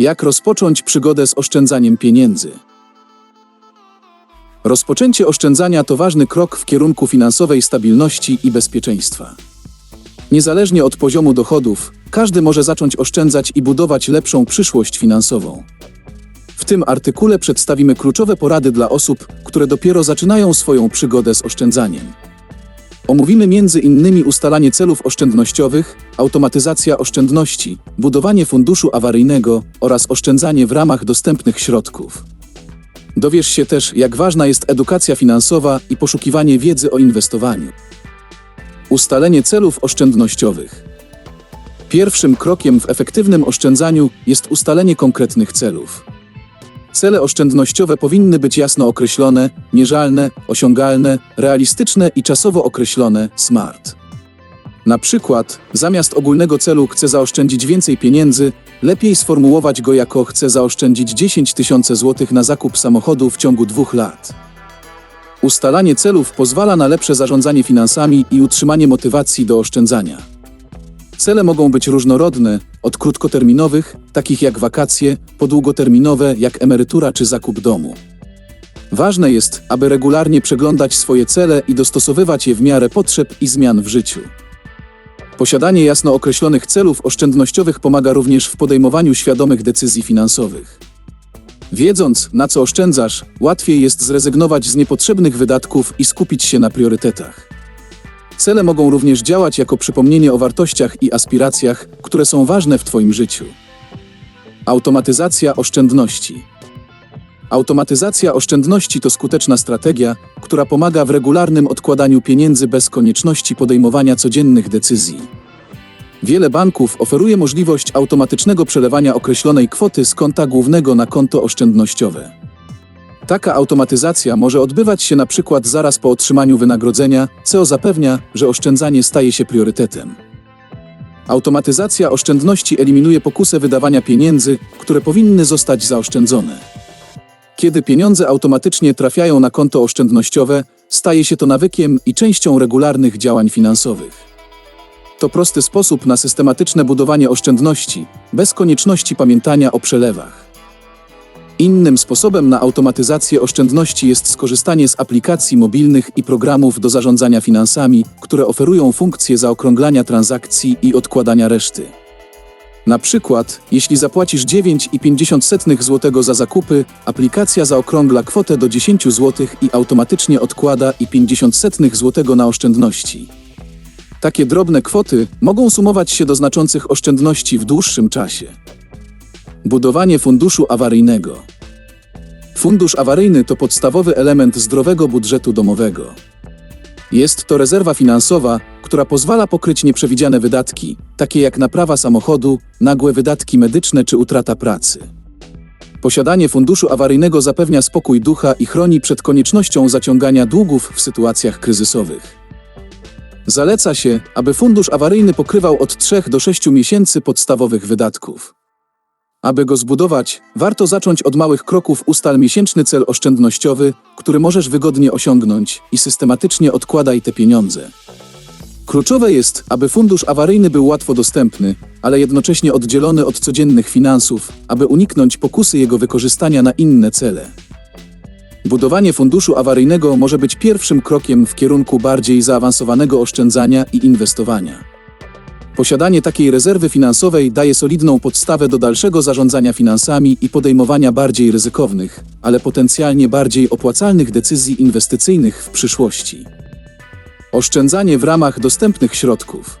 Jak rozpocząć przygodę z oszczędzaniem pieniędzy? Rozpoczęcie oszczędzania to ważny krok w kierunku finansowej stabilności i bezpieczeństwa. Niezależnie od poziomu dochodów, każdy może zacząć oszczędzać i budować lepszą przyszłość finansową. W tym artykule przedstawimy kluczowe porady dla osób, które dopiero zaczynają swoją przygodę z oszczędzaniem. Omówimy innymi ustalanie celów oszczędnościowych, automatyzacja oszczędności, budowanie funduszu awaryjnego oraz oszczędzanie w ramach dostępnych środków. Dowiesz się też, jak ważna jest edukacja finansowa i poszukiwanie wiedzy o inwestowaniu. Ustalenie celów oszczędnościowych. Pierwszym krokiem w efektywnym oszczędzaniu jest ustalenie konkretnych celów. Cele oszczędnościowe powinny być jasno określone, mierzalne, osiągalne, realistyczne i czasowo określone SMART. Na przykład, zamiast ogólnego celu chcę zaoszczędzić więcej pieniędzy, lepiej sformułować go jako chcę zaoszczędzić 10 tysięcy złotych na zakup samochodu w ciągu dwóch lat. Ustalanie celów pozwala na lepsze zarządzanie finansami i utrzymanie motywacji do oszczędzania. Cele mogą być różnorodne, od krótkoterminowych, takich jak wakacje, po długoterminowe, jak emerytura czy zakup domu. Ważne jest, aby regularnie przeglądać swoje cele i dostosowywać je w miarę potrzeb i zmian w życiu. Posiadanie jasno określonych celów oszczędnościowych pomaga również w podejmowaniu świadomych decyzji finansowych. Wiedząc, na co oszczędzasz, łatwiej jest zrezygnować z niepotrzebnych wydatków i skupić się na priorytetach. Cele mogą również działać jako przypomnienie o wartościach i aspiracjach, które są ważne w Twoim życiu. Automatyzacja oszczędności. Automatyzacja oszczędności to skuteczna strategia, która pomaga w regularnym odkładaniu pieniędzy bez konieczności podejmowania codziennych decyzji. Wiele banków oferuje możliwość automatycznego przelewania określonej kwoty z konta głównego na konto oszczędnościowe. Taka automatyzacja może odbywać się na przykład zaraz po otrzymaniu wynagrodzenia, co zapewnia, że oszczędzanie staje się priorytetem. Automatyzacja oszczędności eliminuje pokusę wydawania pieniędzy, które powinny zostać zaoszczędzone. Kiedy pieniądze automatycznie trafiają na konto oszczędnościowe, staje się to nawykiem i częścią regularnych działań finansowych. To prosty sposób na systematyczne budowanie oszczędności, bez konieczności pamiętania o przelewach. Innym sposobem na automatyzację oszczędności jest skorzystanie z aplikacji mobilnych i programów do zarządzania finansami, które oferują funkcję zaokrąglania transakcji i odkładania reszty. Na przykład, jeśli zapłacisz 9,50 zł za zakupy, aplikacja zaokrągla kwotę do 10 zł i automatycznie odkłada i 50 zł na oszczędności. Takie drobne kwoty mogą sumować się do znaczących oszczędności w dłuższym czasie. Budowanie funduszu awaryjnego. Fundusz awaryjny to podstawowy element zdrowego budżetu domowego. Jest to rezerwa finansowa, która pozwala pokryć nieprzewidziane wydatki, takie jak naprawa samochodu, nagłe wydatki medyczne czy utrata pracy. Posiadanie funduszu awaryjnego zapewnia spokój ducha i chroni przed koniecznością zaciągania długów w sytuacjach kryzysowych. Zaleca się, aby fundusz awaryjny pokrywał od 3 do 6 miesięcy podstawowych wydatków. Aby go zbudować, warto zacząć od małych kroków. Ustal miesięczny cel oszczędnościowy, który możesz wygodnie osiągnąć i systematycznie odkładaj te pieniądze. Kluczowe jest, aby fundusz awaryjny był łatwo dostępny, ale jednocześnie oddzielony od codziennych finansów, aby uniknąć pokusy jego wykorzystania na inne cele. Budowanie funduszu awaryjnego może być pierwszym krokiem w kierunku bardziej zaawansowanego oszczędzania i inwestowania. Posiadanie takiej rezerwy finansowej daje solidną podstawę do dalszego zarządzania finansami i podejmowania bardziej ryzykownych, ale potencjalnie bardziej opłacalnych decyzji inwestycyjnych w przyszłości. Oszczędzanie w ramach dostępnych środków.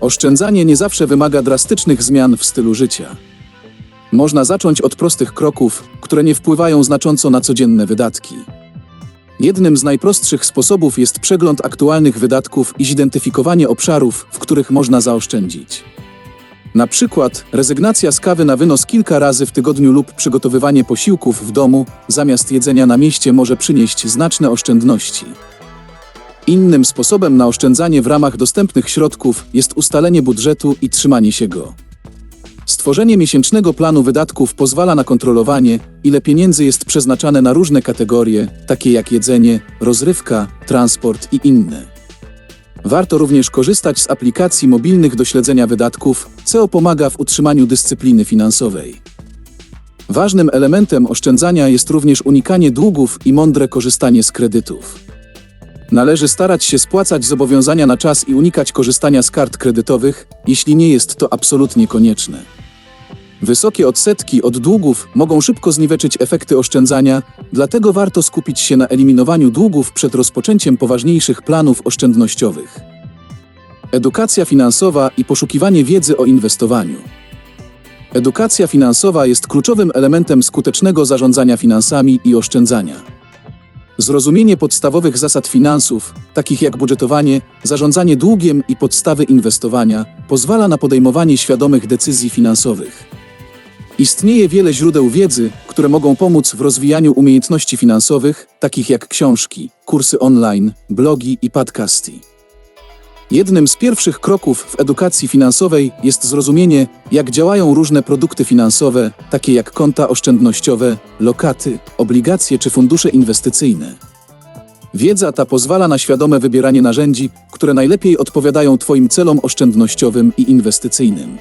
Oszczędzanie nie zawsze wymaga drastycznych zmian w stylu życia. Można zacząć od prostych kroków, które nie wpływają znacząco na codzienne wydatki. Jednym z najprostszych sposobów jest przegląd aktualnych wydatków i zidentyfikowanie obszarów, w których można zaoszczędzić. Na przykład rezygnacja z kawy na wynos kilka razy w tygodniu lub przygotowywanie posiłków w domu zamiast jedzenia na mieście może przynieść znaczne oszczędności. Innym sposobem na oszczędzanie w ramach dostępnych środków jest ustalenie budżetu i trzymanie się go. Stworzenie miesięcznego planu wydatków pozwala na kontrolowanie, ile pieniędzy jest przeznaczane na różne kategorie, takie jak jedzenie, rozrywka, transport i inne. Warto również korzystać z aplikacji mobilnych do śledzenia wydatków, co pomaga w utrzymaniu dyscypliny finansowej. Ważnym elementem oszczędzania jest również unikanie długów i mądre korzystanie z kredytów. Należy starać się spłacać zobowiązania na czas i unikać korzystania z kart kredytowych, jeśli nie jest to absolutnie konieczne. Wysokie odsetki od długów mogą szybko zniweczyć efekty oszczędzania, dlatego warto skupić się na eliminowaniu długów przed rozpoczęciem poważniejszych planów oszczędnościowych. Edukacja finansowa i poszukiwanie wiedzy o inwestowaniu. Edukacja finansowa jest kluczowym elementem skutecznego zarządzania finansami i oszczędzania. Zrozumienie podstawowych zasad finansów, takich jak budżetowanie, zarządzanie długiem i podstawy inwestowania, pozwala na podejmowanie świadomych decyzji finansowych. Istnieje wiele źródeł wiedzy, które mogą pomóc w rozwijaniu umiejętności finansowych, takich jak książki, kursy online, blogi i podcasty. Jednym z pierwszych kroków w edukacji finansowej jest zrozumienie, jak działają różne produkty finansowe, takie jak konta oszczędnościowe, lokaty, obligacje czy fundusze inwestycyjne. Wiedza ta pozwala na świadome wybieranie narzędzi, które najlepiej odpowiadają Twoim celom oszczędnościowym i inwestycyjnym.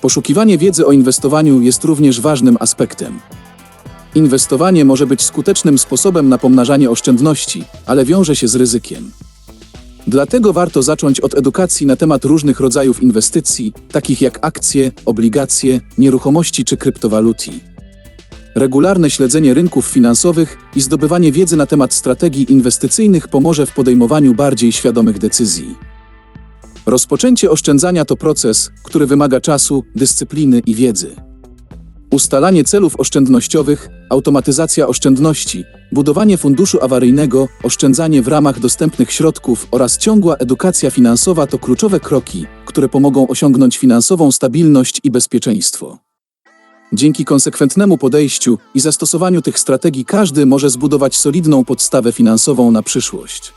Poszukiwanie wiedzy o inwestowaniu jest również ważnym aspektem. Inwestowanie może być skutecznym sposobem na pomnażanie oszczędności, ale wiąże się z ryzykiem. Dlatego warto zacząć od edukacji na temat różnych rodzajów inwestycji, takich jak akcje, obligacje, nieruchomości czy kryptowaluty. Regularne śledzenie rynków finansowych i zdobywanie wiedzy na temat strategii inwestycyjnych pomoże w podejmowaniu bardziej świadomych decyzji. Rozpoczęcie oszczędzania to proces, który wymaga czasu, dyscypliny i wiedzy. Ustalanie celów oszczędnościowych, automatyzacja oszczędności, budowanie funduszu awaryjnego, oszczędzanie w ramach dostępnych środków oraz ciągła edukacja finansowa to kluczowe kroki, które pomogą osiągnąć finansową stabilność i bezpieczeństwo. Dzięki konsekwentnemu podejściu i zastosowaniu tych strategii każdy może zbudować solidną podstawę finansową na przyszłość.